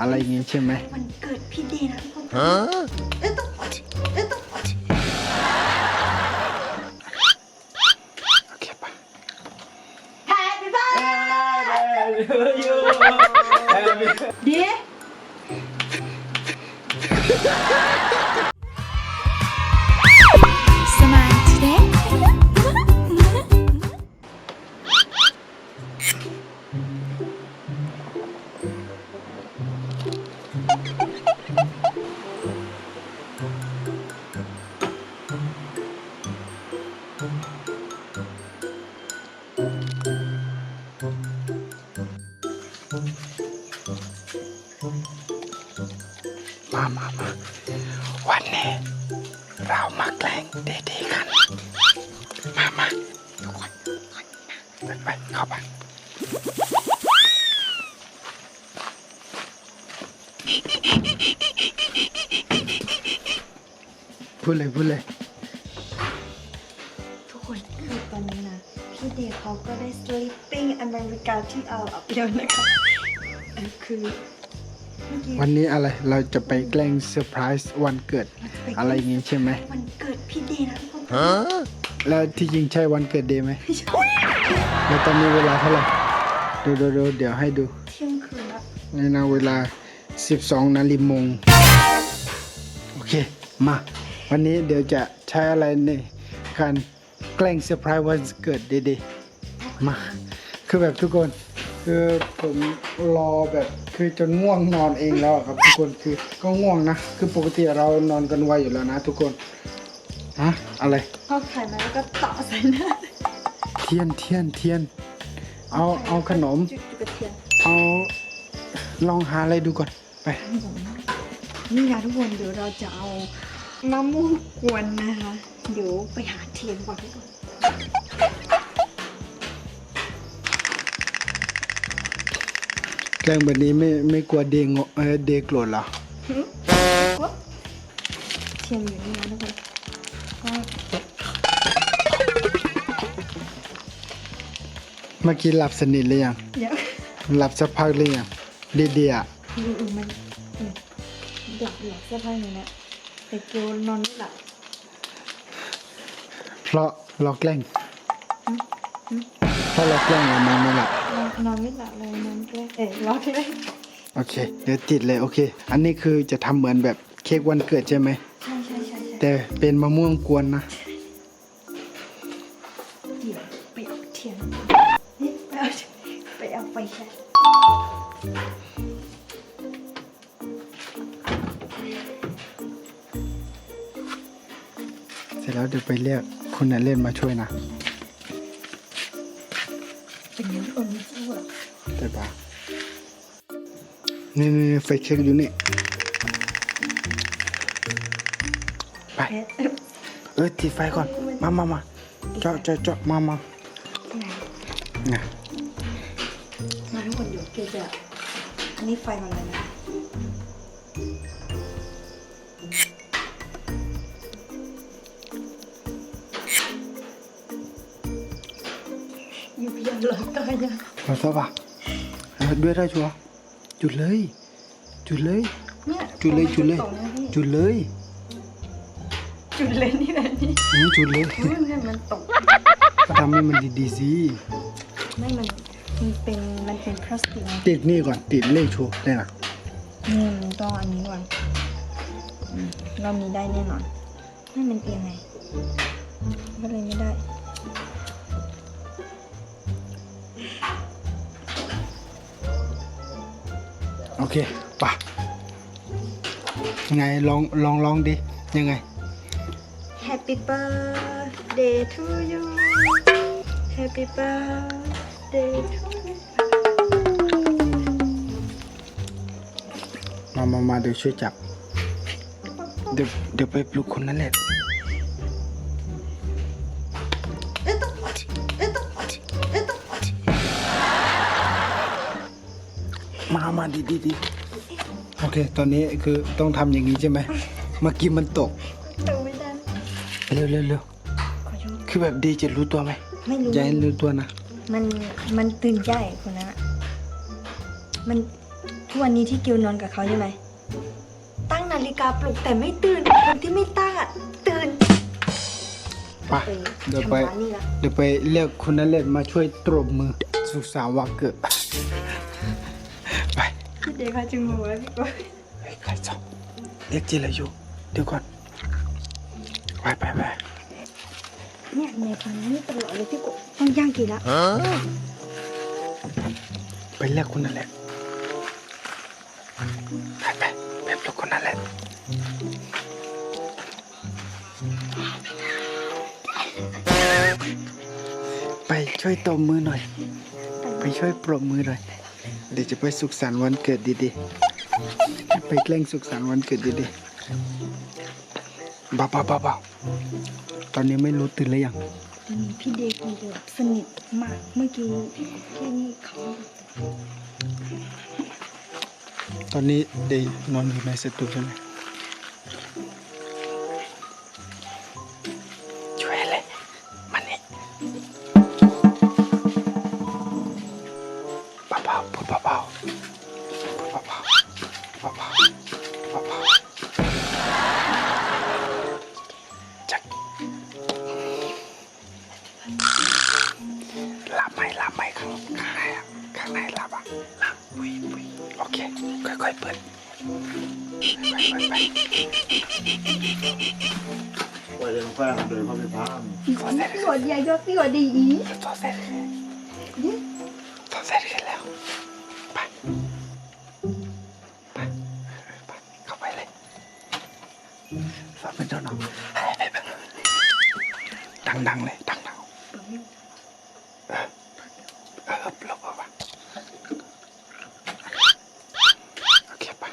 อะไรอย่างงี้ใช่ไหมวันเกิดพี่เดย์นะทุกคนเอ้ยต้องเอ้ยต้องโอเคปะ Happy birthday เดย์ス มามามาวันนี้เรามาแกล้งเด็กๆกัน มามาทุกคนไปไปเข้าไปพูดเลยพูดเลยทุกคนคือตอนนี้นะ พี่เดย์เขาก็ได้ sleeping America ที่เอาอัพแล้วนะคะเออคือเมื่อกี้วันนี้อะไรเราจะไปแกล้งเซอร์ไพรส์วันเกิดเราจะไปอะไรอย่างงี้ใช่ไหมวันเกิดพี่เดย์นะทุกคนแล้วที่จริงใช่วันเกิดเดย์ไหมแล้วตอนนี้เวลาเท่าไหร่ดูดูดูเดี๋ยวให้ดูเที่ยงคืนละในนาเวลา 12นาฬิโมงโอเคมาวันนี้เดี๋ยวจะใช้อะไรในการแกล้งเซอร์ไพรส์วันเกิดเดย์ๆมา คือแบบทุกคนคือผมรอแบบคือจนง่วงนอนเองแล้วอะครับ ทุกคนคือก็ง่วงนะ คือปกติเรานอนกันไวอยู่แล้วนะ ทุกคนฮะอะไรเอาไข่มาแล้วก็ต่อใส่หน้าเทียนเทียนเทียน เอาเอาขนม จุดกระเทียมเอาลองหาอะไรดูก่อนไป นี่นะทุกคนเดี๋ยวเราจะเอามะม่วงกวนนะคะ เดี๋ยวไปหาเทียนก่อนทุกคน แกล้งแบบนี้ไม่ไม่กลัวเดงเออเดโกรธเหรอก็เทียนอยู่นี่นะทุกคนก็เมื่อกี้หลับสนิทหรือยังเดี๋ยวหลับสักพักหรือยังดีเดียดูอือมันอืมหลับหลับเสื้อผ้าอยู่นะแต่เกลนอนไม่หลับเพราะเราแกล้งเพราะเราแกล้งเรานอนไม่หลับ นอนนอนไม่หลับเลยนอนแกล้งเอ๊ะร้องแกล้งโอเค เดี๋ยวติดเลยโอเค อันนี้คือจะทำเหมือนแบบเค้กวันเกิดใช่ไหม ใช่ใช่ใช่ใช่แต่เป็นมะม่วงกวนนะ เดี๋ยวไปเอาเทียนนี่ไปเอาไปเอาไปแค่เสร็จแล้วเดี๋ยวไปเรียกคุณนายเล่นมาช่วยนะ ได้ปะนี่นี่นี่ไฟเค้กอยู่นี่ไปเอ๊ะเออติดไฟก่อน มามามาเจาะเจาะเจาะมามาไหนน่ะมาทุกคนเดี๋ยวเกลจะอันนี้ไฟมันอะไรนะอยู่ยังหลับตายังขอโทษป่ะเออ ด้วยได้ชัวร์จุดเลย จุดเลย เนี่ยจุดเลยจุดเลย ตรงนะพี่จุดเลยจุดเลยนี่แหละนี่อืมจุดเลยอุ้ยมันมันตกก็ทำให้มันดีๆสิไม่มันมันเป็นมันเป็นพลาสติกไงติดนี่ก่อนติดเลขชัวร์ได้นะอืมต้องอันนี้ก่อนอืมเรามีได้แน่นอนไม่มันเอียงไงก็เลยไม่ได้ เคป่ะไงลองลองลองดิ ยังไง Happy birthday to you Happy birthday to you มามามาเดี๋ยวช่วยจับ เดี๋ยวเดี๋ยวไปปลุกคนนั้นแหละ มามาดีดีดีโอเค ตอนนี้คือต้องทำอย่างนี้ใช่ไหมเมื่อกี้มันตกตัวไม่ได้ เร็วเร็วเร็วขอโทษคือแบบดีจะรู้ตัวไหมไม่รู้ อย่าให้รู้ตัวนะ มันมันตื่นใจคนนั้นอะมันทุกวันนี้ที่กิวนอนกับเขาใช่ไหม ตั้งนาฬิกาปลุกแต่ไม่ตื่น คนที่ไม่ตั้งอะตื่นไปเดี๋ยวไป ทำร้านนี่ละ เดี๋ยวไปเรียกคุณนเรศมาช่วยตรบมือสุขสันต์วันเกิดไป พี่เดย์เขาจะงงแล้วพี่ก้อยเฮ้ยใครจับเรียกจิรายุเดี๋ยวก่อนไปไปไปเนี่ยในตอนนี้ตลอดเลยพี่ก้อยต้องย่างกี่ละไปเรียกคุณนเรศไปไปไปปลุกคุณนเรศไปช่วยตบมือหน่อย ไปช่วยปรบมือหน่อย เดี๋ยวจะไปสุขสันต์วันเกิดดีๆ ไปแกล้งสุขสันต์วันเกิดดีๆเบาๆเบาๆตอนนี้ไม่รู้ตื่นหรือยังตอนนี้พี่เดย์คงจะแบบสนิทมาก เมื่อกี้พี่นี่เขาตอนนี้เดย์นอนอยู่ในสตูใช่ไหม เบาๆพูดเบาๆพูดเบาๆเบาๆเบาๆจักหลับไหมหลับไหมข้างข้างในอะข้างในหลับอะหลับปุยปุยโอเค ค่อยๆเปิดไปไปไปว่าจะต้องแป้งเดินเข้าไปพามพี่ก้อยพี่ก้อยใหญ่ก็พี่ก้อยดีอีสอดเสร็จเนี่ยสอด เสร็จกันแล้ว ไป ไป ไป เข้าไปเลยสอดเป็นเจ้าหน้องดังๆเลย ดังๆเออเออลบออกมาโอเคไป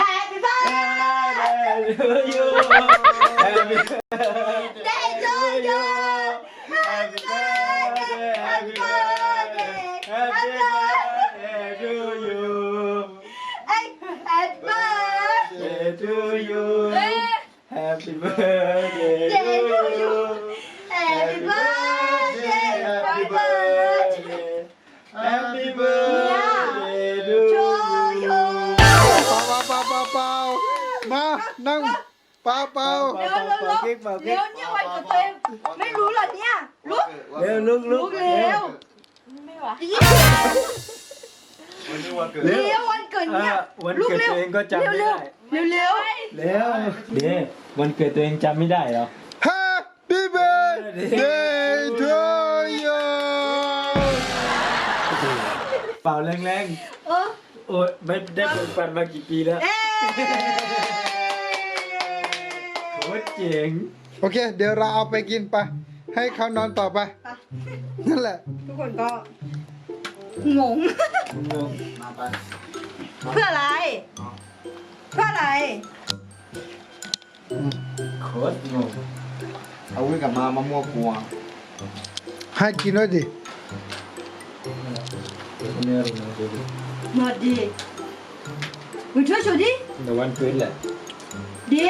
Happy birthday to you Happy Happy birthday to you Happy birthday to you Happy birthday to you Happy birthday Happy birthday Happy birthday to to you เปล่าเปล่าเปล่าเปล่ามา นั่งเปล่าเปล่า เร็วเร็วเร็วเร็วเนี่ยวันเกิดตัวเองไม่รู้เหรอเนี่ยลุก เร็วลุกลุ ลุ ก กเร็ว วันนี้วันเกิดเร็ววันเกิดเนี่ยวันเกิดตัวเองก็จำไม่ได้ เร็วเร็วเร็วเดี๋ยววันเกิดตัวเองจำไม่ได้เหรอ Happy birthday to you เป่าแรงเออๆ โอ้ยไม่ได้เปิดฟันมากี่ปีแล้วเอ๊ะโคตรเจ๋งโอเค เดี๋ยวเราเอาไปกินไป ให้เขานอนต่อไป นั่นแหละ ทุกคนก็งง งงเพื่ออะไร เพื่ออะไร โคตรงงเอาวิ่งกลับมามะม่วงกลัวให้กินด้วยดิ เนื้อลงมาดูดิหมดดิมึงช่วยชูดิแต่วันเกิดแหละดิ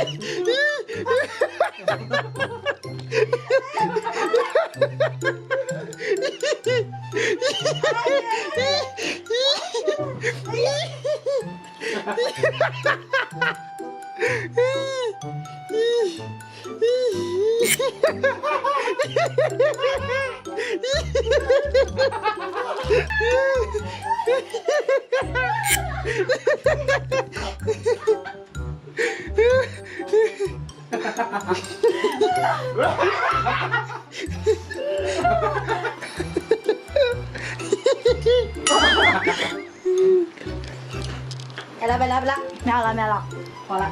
Ha ha ha! แล้วไปแล้วไปแล้วไม่เอาละไม่เอาละพอละ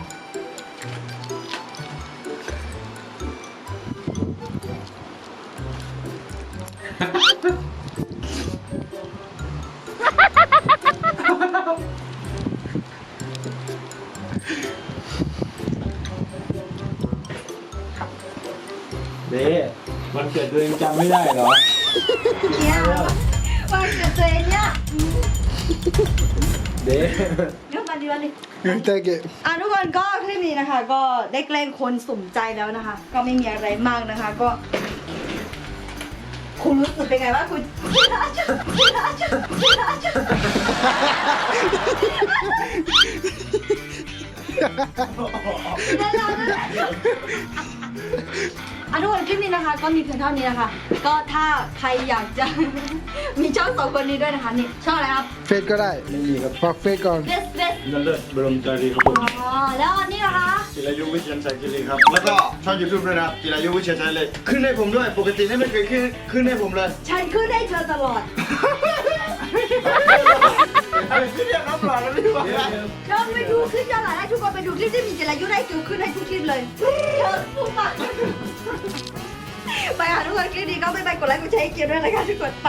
เด้วันเกิดตัวเองจำไม่ได้เหรอ เนี่ยวันเกิดตัวเองเนี่ย เด้ Thank you อะทุกคนก็คลิปนี้นะคะ ก็ได้แกล้งคนสมใจแล้วนะคะ ก็ไม่มีอะไรมากนะคะ ก็ คุณรู้สึกเป็นไงว่างคุณ อะทุกคนคลิปนี้นะคะ ก็มีเพียงเท่านี้นะคะ ก็ถ้าใครอยากจะ มีช่องสองคนนี้ด้วยนะคะนี่ช่องอะไรครับเฟซก็ได้ไม่มีครับฝากเฟซก่อนเฟสเฟสนั่นเลิศบรมจารีครับผมอ๋อแล้วอันนี้นะคะ จิรายุวิเชียนชัยกิรีครับ แล้วก็ช่องยูทูบด้วยนะครับจิรายุวิเชียรชัยเลย ขึ้นให้ผมด้วย ปกตินี่ไม่เคยขึ้นขึ้นให้ผมเลย ฉันขึ้นได้เธอตลอด อะไรที่เรียกน้ำหลานแล้วพี่บอกนะเธอไปดูคลิปย้อนหลังได้ทุกคนไปดูคลิปที่มีจิรายุได้คิวขึ้นให้ทุกคลิปเลยเยอะสู้มากไปหาทุกคนคลิปนี้ก็ไม่ไปกดไลค์กดแชร์ให้เกียร์ด้วยนะคะทุกคนไป